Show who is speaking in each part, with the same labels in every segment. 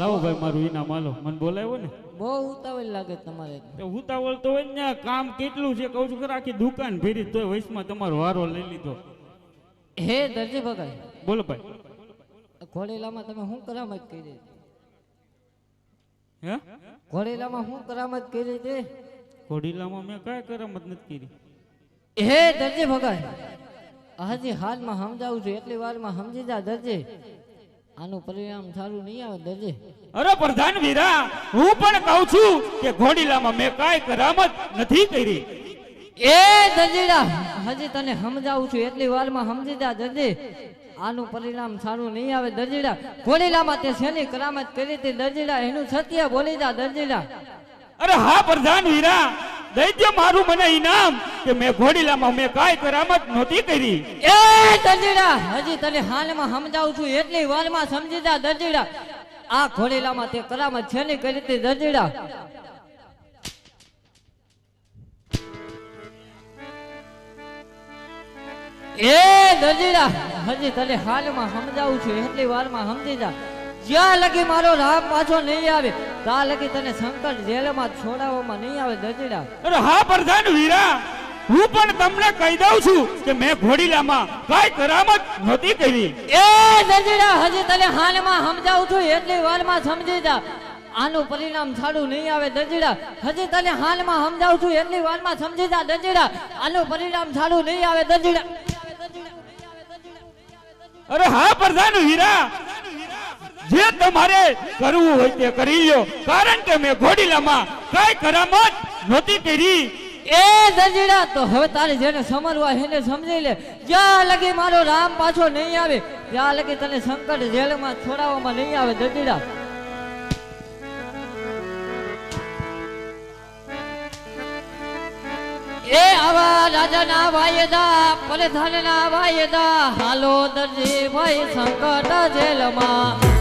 Speaker 1: લાવો ભાઈ મારું ઇનામ આલો. મને બોલાવ્યો ને?
Speaker 2: બહુ ઉતાવળ લાગે તમારે.
Speaker 1: તો ઉતાવળ તો હોય ને કામ કેટલું છે કહું છું આખી દુકાન ભેરી તોય વૈશમાં તમારો વારો લઈ લીધો.
Speaker 2: હે દરજી ભગાઈ
Speaker 1: બોલો ભાઈ.
Speaker 2: ઘોડેલામાં તમે શું કરામત કરી?
Speaker 1: હે?
Speaker 2: ઘોડેલામાં શું કરામત કરી તે?
Speaker 1: ઘોડીલામાં મેં કાંઈ કરામત નથી કરી.
Speaker 2: હે દરજી ભગાઈ હજી હાલમાં સમજાવું છું એટલી વારમાં સમજી જા દરજી. આનું પરિણામ સારું નહીં આવે દરજી.
Speaker 1: અરે પ્રધાન વીરા હું પણ કહું છું કે ઘોડીલામાં મેં કાંઈ કરામત નથી કરી.
Speaker 2: એ દરજીડા હજી તને સમજાવું છું એટલી વારમાં સમજી જા દરજી. આનું પરિણામ સારું નહીં આવે દરજીડા. ઘોડીલામાં તે શેની કરામત કરી હતી દરજીડા એનું સત્ય બોલી જા દરજીડા.
Speaker 1: અરે હા પ્રધાન વીરા દઈ મારું મને ઇનામ કે મેં ઘોડીલામાં મેં કાંઈ કરામત નહોતી કરી.
Speaker 2: એ દરજીડા, હજી તને હાલમાં સમજાવું છું, એટલી વારમાં સમજી જા આ ઘોડીલામાં તે કરામત શેની કરી હતી દરજીડા. એ દરજીડા, હજી તને હાલમાં સમજાવું છું, એટલી વારમાં સમજી જા. જ્યાં લગી મારો રામ પાછો નહીં આવે ત્યાં લગી તને સંકટ જેલમાં છોડાવવામાં નહીં આવે દજડા.
Speaker 1: અરે હા પ્રધાન વીરા હું પણ તમને કહી દઉં છું કે મેં ઘોડીલામાં કઈ કરામત નહોતી કરી.
Speaker 2: એ દજડા હજી તને હાલમાં સમજાવું છું એટલી વારમાં સમજી જા. આનું પરિણામ સારું નહીં આવે દજડા. હજી તને હાલમાં સમજાવું છું એટલી વારમાં સમજી જા દરજીડા આનું પરિણામ સારું નહીં આવે દજડા.
Speaker 1: અરે હા પ્રધાન વીરા જે તમારે કરવું હોય તે કરી લો કારણ કે મેં ઘોડીલામાં કઈ કરામત નહોતી કરી.
Speaker 2: એ દરજીડા તો હવે તારે જેને સમરવા એને સમજી લે. જ્યાં લગી મારો રામ પાછો નહીં આવે, ત્યાં લગી તને સંકટ જેલમાં છોડાવવામાં નહીં આવે દરજીડા એ આવા રાજાના વાયદા, પ્રધાનના વાયદા, હાલો દરજી ભાઈ સંકટ જેલમાં.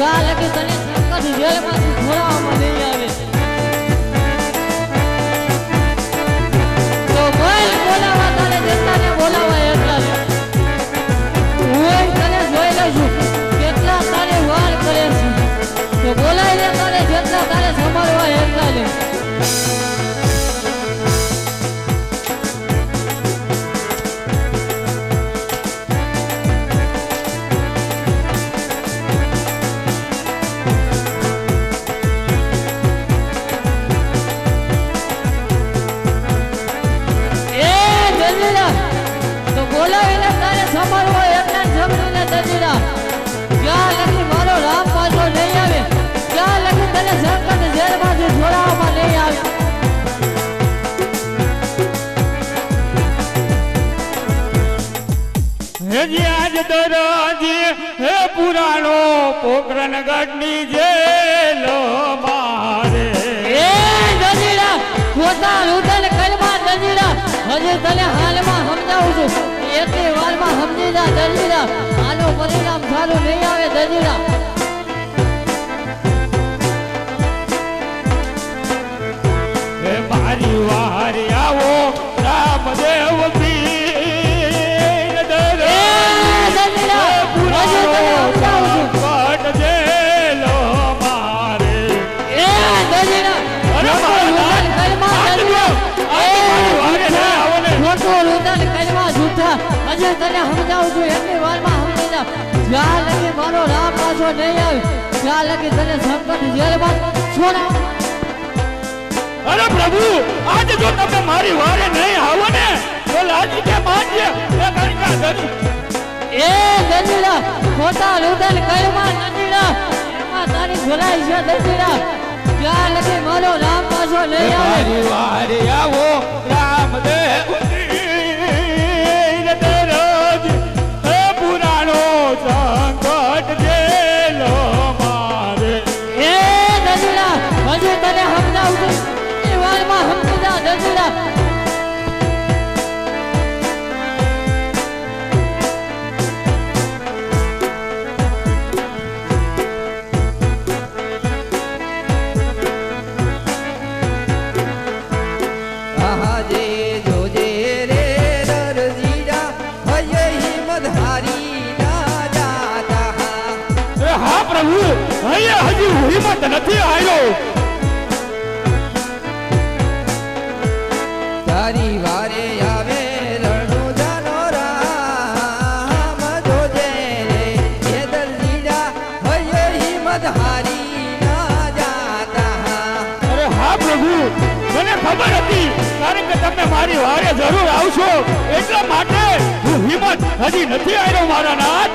Speaker 2: ત્યાં લગી તને સંકટ જેલમાંથી
Speaker 1: હેજી આજ દરજી, હે પુરાણો પોકરણ ગઢની જેલ મારે
Speaker 2: એ દલીલા ખોટા રૂદન કલમા દલીલા હજી તને હાલમાં સમજાવું છું. એટલી વારમાં સમજી જા દલીલા આનું પરિણામ સારું નહીં આવે દલીલા તને સમજાવું છું એટલી વારમાં સમજી જા જ્યાં લગી મારો રામ પાછો નહીં આવે ત્યાં લગી તને સંકટ જેલમાં છોડા
Speaker 1: અરે પ્રભુ આજે જો તમે મારી વારે નહીં આવો ને તો લાજી કે માનજે એ કણકા ધરી
Speaker 2: એ દંડીલા ખોટા રુદન કળમાં નદીડા એમાં તારી ભલાઈ છે દંડીલા ક્યાં લગી મારો રામ પાછો નહીં આવે.
Speaker 1: મારી વારે આવો રામદેવ દરરોજ અહીંયા હજી હિંમત નથી આવ્યો
Speaker 3: તારી વારે આવે
Speaker 1: ખબર હતી કારણ કે તમે મારી વારે જરૂર આવશો. એટલા માટે હું હિંમત હજી નથી આવ્યો મારા નાથ.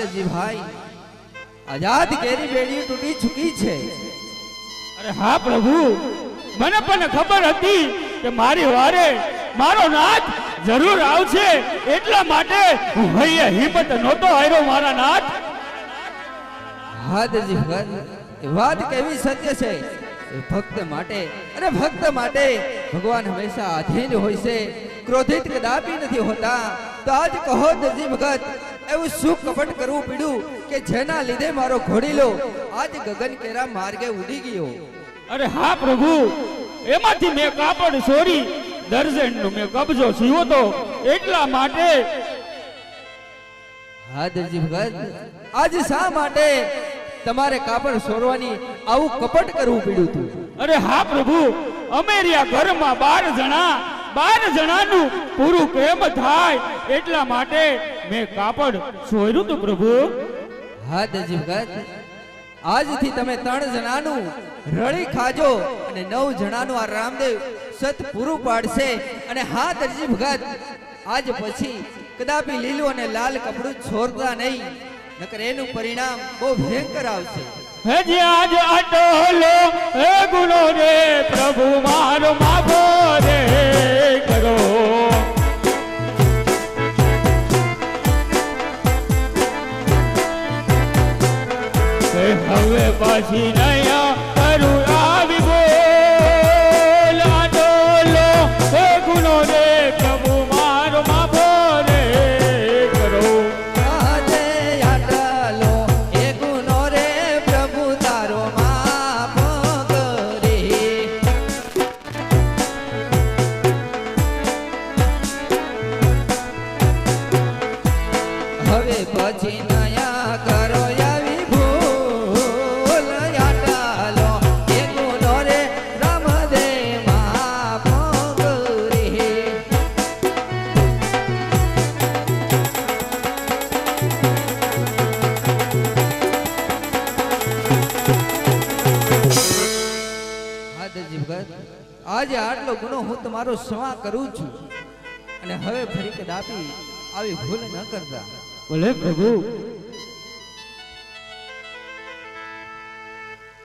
Speaker 3: હાદજી ભાઈ આઝાદ કેરી બેડી તૂટી ચૂકી છે.
Speaker 1: અરે હા પ્રભુ મને પણ ખબર હતી કે મારી વારે મારો નાથ જરૂર આવશે એટલા માટે હું હૈયે હિંમત નહોતો હાર્યો મારા નાથ.
Speaker 3: હાદજી ભગત વાત કેવી સત્ય છે? ભક્ત માટે અરે ભક્ત માટે ભગવાન હંમેશા આધીન હોય છે. ક્રોધિત કદાપી નથી હોતા. તો આજ કહો દરજી ભગત એવું શું કપટ કરવું પડ્યું કે જેના લીધે મારો ઘોડીલો આજ ગગન કેરા માર્ગે ઉડી ગયો?
Speaker 1: અરે હા પ્રભુ એમાંથી મેં કાપડ ચોરી દર્જનનો મેં કબજો સીવો તો એટલા માટે
Speaker 3: હાદરજી ભગત આજ શા માટે તમારે કાપડ સોરવાની આવું કપટ કરવું પડ્યું હતું?
Speaker 1: અરે હા પ્રભુ અમેરિયા ઘરમાં બાર જણા બાર જણાનું પૂરું કેમ થાય એટલા માટે મેં કાપડ સોયરું તું પ્રભુ.
Speaker 3: હા દરજી ભગત આજથી તમે ત્રણ જણાનું રળી ખાજો અને નવ જણાનું આ રામદેવ સત પૂરું પાડશે અને હા દરજી ભગત. આજ પછી કદાપી લીલું અને લાલ કપડું છોડતા નહીં નકર એનું પરિણામ બહુ ભયંકર આવશે.
Speaker 1: હે જે આજ અટોલો હે ગુનો રે પ્રભુ મારો માગો રે કરો. હવે પાછી નયા કરું આવી બોલ. અટોલો હે ગુનો પ્રભુ મારો માફો રે કરો.
Speaker 3: આજે રે, પ્રભુ તારો માફ કરે. હવે પછી આજે આટલો ગુનો હું તમારો ક્ષમા કરું છું. અને હવે ફરી કદાપી આવી ભૂલ ન કરતા.
Speaker 1: ભલે પ્રભુ.